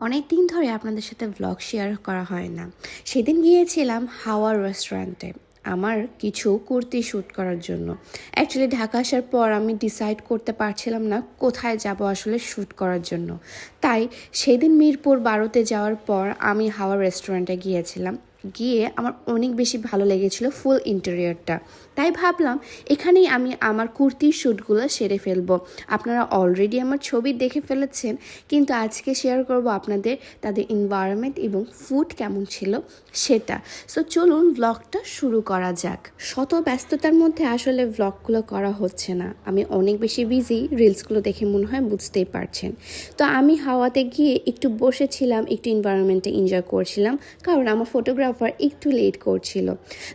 অনেক দিন ধরে আপনাদের সাথে ব্লগ শেয়ার করা হয় না। সেদিন গিয়েছিলাম হাওয়া রেস্টুরেন্টে আমার কিছু কুর্তি শ্যুট করার জন্য। অ্যাকচুয়ালি ঢাকা আসার পর আমি ডিসাইড করতে পারছিলাম না কোথায় যাব আসলে শ্যুট করার জন্য। তাই সেদিন মিরপুর বারোতে যাওয়ার পর আমি হাওয়া রেস্টুরেন্টে গিয়েছিলাম। গিয়ে আমার অনেক বেশি ভালো লেগেছিল ফুল ইন্টেরিয়রটা। তাই ভাবলাম এখানেই আমি আমার কুর্তির শ্যুটগুলো সেরে ফেলব। আপনারা অলরেডি আমার ছবি দেখে ফেলেছেন, কিন্তু আজকে শেয়ার করব আপনাদের তাদের এনভায়রনমেন্ট এবং ফুড কেমন ছিল সেটা। সো চলুন ব্লগটা শুরু করা যাক। শত ব্যস্ততার মধ্যে আসলে ব্লগগুলো করা হচ্ছে না। আমি অনেক বেশি বিজি রিলসগুলো দেখে মনে হয় বুঝতেই পারছেন। তো আমি হাওয়াতে গিয়ে একটু বসেছিলাম, একটু এনভায়রনমেন্টে এনজয় করছিলাম, কারণ আমার ফটোগ্রাফার একটু লেট করছিল।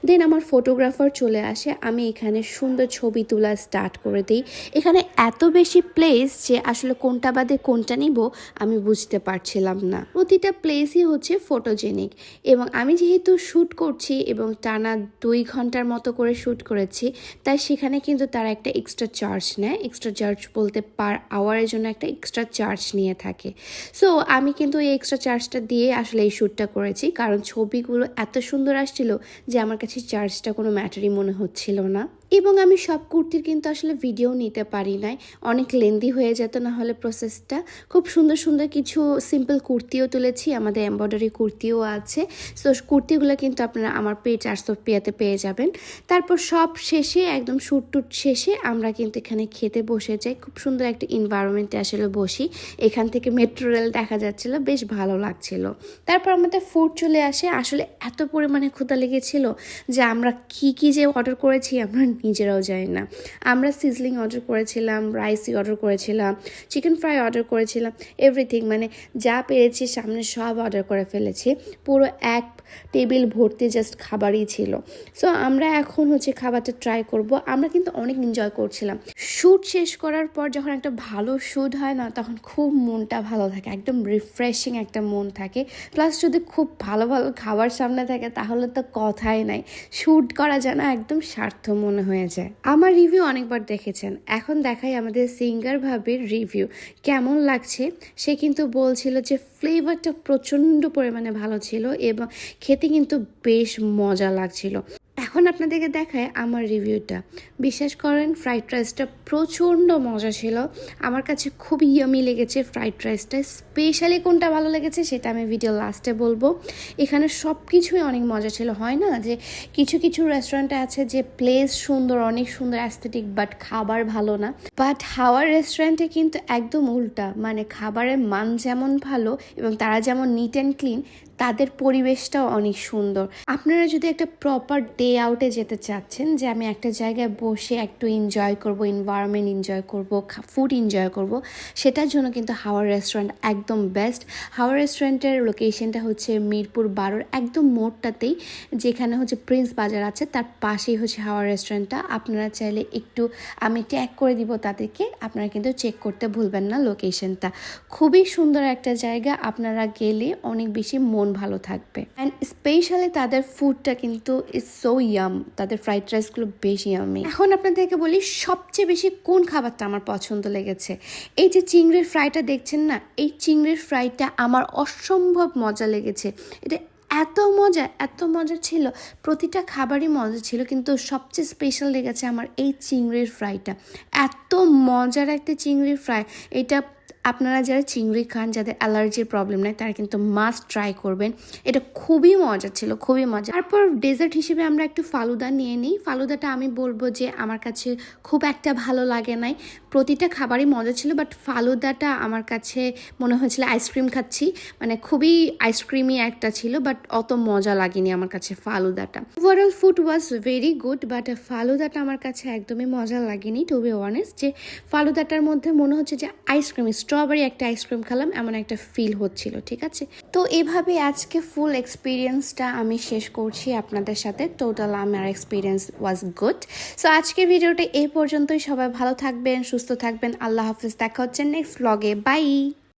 দেন আমার ফটোগ্রাফার চলে আসে, আমি এখানে সুন্দর ছবি তোলা স্টার্ট করে দিই। এখানে এত বেশি প্লেস যে আসলে কোনটা বাদে কোনটা নিব, আমি বুঝতে পারছিলাম না। প্রতিটা প্লেসই হচ্ছে ফটোজেনিক এবং আমি যেহেতু শ্যুট করছি এবং টানা দুই ঘণ্টার মতো করে শ্যুট করেছি, তাই সেখানে কিন্তু তারা একটা এক্সট্রা চার্জ নেয়। এক্সট্রা চার্জ বলতে পার আওয়ারের জন্য একটা এক্সট্রা চার্জ নিয়ে থাকে। সো আমি কিন্তু এই এক্সট্রা চার্জটা দিয়ে আসলে এই শ্যুটটা করেছি। কারণ ছবিগুলো এত সুন্দর আসছিল যে আমার কাছে চার্জটা কোনো ম্যাটারই মনে হচ্ছিল না। এবং আমি সব কুর্তির কিন্তু আসলে ভিডিও নিতে পারি নাই। অনেক লেন্দি হয়ে যেত, না হলে প্রসেসটা খুব সুন্দর সুন্দর কিছু সিম্পল কুর্তিও তুলেছি, আমাদের এম্ব্রয়ডারি কুর্তিও আছে। সো কুর্তিগুলো কিন্তু আপনারা আমার পেজ পেয়াতে পেয়ে যাবেন। তারপর সব শেষে, একদম শ্যুট টুট শেষে, আমরা কিন্তু এখানে খেতে বসে যাই। খুব সুন্দর একটা এনভায়রনমেন্টে আসলে বসি। এখান থেকে মেট্রো রেল দেখা যাচ্ছিল, বেশ ভালো লাগছিল। তারপর আমাদের ফুড চলে আসে। আসলে এত পরিমাণে ক্ষুধা লেগেছিল যে আমরা কি কি যে অর্ডার করেছি, আমরা নিজেরাও জানি না। আমরা সিজলিং অর্ডার করেছিলাম রাইসি অর্ডার করেছিলাম চিকেন ফ্রাই অর্ডার করেছিলাম এভরিথিং মানে যা পেরেছি সামনে সব অর্ডার করে ফেলেছি। পুরো এক টেবিল ভর্তি জাস্ট খাবারই ছিল। সো আমরা এখন হচ্ছে খাবারটা ট্রাই করব। আমরা কিন্তু অনেক এনজয় করছিলাম। শ্যুট শেষ করার পর যখন একটা ভালো শ্যুট হয় না, তখন খুব মনটা ভালো থাকে। একদম রিফ্রেশিং একটা মন থাকে। প্লাস যদি খুব ভালো ভালো খাবার সামনে থাকে, তাহলে তো কথাই নাই। শ্যুট করা যেন একদম স্বার্থ মনে হয়ে যায়। আমার রিভিউ অনেকবার দেখেছেন। এখন দেখাই আমাদের সিঙ্গার ভাবির রিভিউ কেমন লাগছে? সে কিন্তু বলছিল যে ফ্লেভারটা প্রচণ্ড পরিমাণে ভালো ছিল এবং খেতে কিন্তু বেশ মজা লাগছিল। এখন আপনাদেরকে দেখায় আমার রিভিউটা। বিশ্বাস করেন ফ্রাইড রাইসটা প্রচণ্ড মজা ছিল। আমার কাছে খুব ইয়মি লেগেছে ফ্রাইড রাইসটা স্পেশালি কোনটা ভালো লেগেছে সেটা আমি ভিডিও লাস্টে বলব। এখানে সব কিছুই অনেক মজা ছিল। হয় না যে কিছু কিছু রেস্টুরেন্টে আছে যে প্লেস সুন্দর, অনেক সুন্দর অ্যাস্থেটিক বাট খাবার ভালো না। বাট হাওয়ার রেস্টুরেন্টে কিন্তু একদম উল্টা। মানে খাবারের মান যেমন ভালো এবং তারা যেমন নিট অ্যান্ড ক্লিন তাদের পরিবেশটাও অনেক সুন্দর। আপনারা যদি একটা প্রপার ডে আউটে যেতে চাচ্ছেন যে আমি একটা জায়গায় বসে একটু এনজয় করব এনভায়রনমেন্ট এনজয় করব ফুড এনজয় করব, সেটার জন্য কিন্তু হাওয়ার রেস্টুরেন্ট একদম বেস্ট হাওয়ার রেস্টুরেন্টের লোকেশনটা হচ্ছে মিরপুর বারোর একদম মোড়টাতেই, যেখানে হচ্ছে প্রিন্স বাজার আছে, তার পাশেই হচ্ছে হাওয়ার রেস্টুরেন্টটা আপনারা চাইলে একটু, আমি ট্যাগ করে দিব তাদেরকে, আপনারা কিন্তু চেক করতে ভুলবেন না লোকেশনটা খুবই সুন্দর একটা জায়গা, আপনারা গেলে অনেক বেশি মন ভালো থাকবে। অ্যান্ড স্পেশালি তাদের ফুডটা কিন্তু ইজ সো ইয়াম তাদের ফ্রাইড রাইসগুলো বেশি ইয়ামি এখন আপনাদেরকে বলি, সবচেয়ে বেশি কোন খাবারটা আমার পছন্দ লেগেছে? এই যে চিংড়ির ফ্রাইটা দেখছেন না? এই চিংড়ির ফ্রাইটা আমার অসম্ভব মজা লেগেছে। এটা এত মজা এত মজা ছিল। প্রতিটা খাবারই মজা ছিল, কিন্তু সবচেয়ে স্পেশাল লেগেছে আমার এই চিংড়ির ফ্রাইটা এত মজার একটা চিংড়ির ফ্রাই এটা আপনারা যারা চিংড়ি খান, যাদের অ্যালার্জির প্রবলেম নেই, তারা কিন্তু মাস্ট ট্রাই করবেন। এটা খুবই মজা ছিল, খুবই মজা তারপর ডেজার্ট হিসেবে আমরা একটু ফালুদা নিয়ে নিই। ফালুদাটা আমি বলব যে আমার কাছে খুব একটা ভালো লাগে নাই। প্রতিটা খাবারই মজা ছিল বাট ফালুদাটা আমার কাছে মনে হয়েছিল আইসক্রিম খাচ্ছি। মানে খুবই আইসক্রিমই একটা ছিল বাট অত মজা লাগেনি আমার কাছে ফালুদাটা। Overall food was very good but ফালুদাটা আমার কাছে একদমই মজা লাগেনি টু বি অনেস্ট যে ফালুদাটার মধ্যে মনে হচ্ছে যে আইসক্রিম স্ট্রবেরি একটা আইসক্রিম খেলাম, এমন একটা ফিল হচ্ছিল, ঠিক আছে? তো এভাবে আজকে ফুল এক্সপিরিয়েন্সটা আমি শেষ করছি আপনাদের সাথে। টোটাল আমার এক্সপিরিয়েন্স ওয়াজ গুড সো আজকের ভিডিওটা এই পর্যন্তই। সবাই ভালো থাকবেন, সুস্থ থাকবেন। আল্লাহ হাফিজ। দেখা হচ্ছে নেক্সট ব্লগে বাই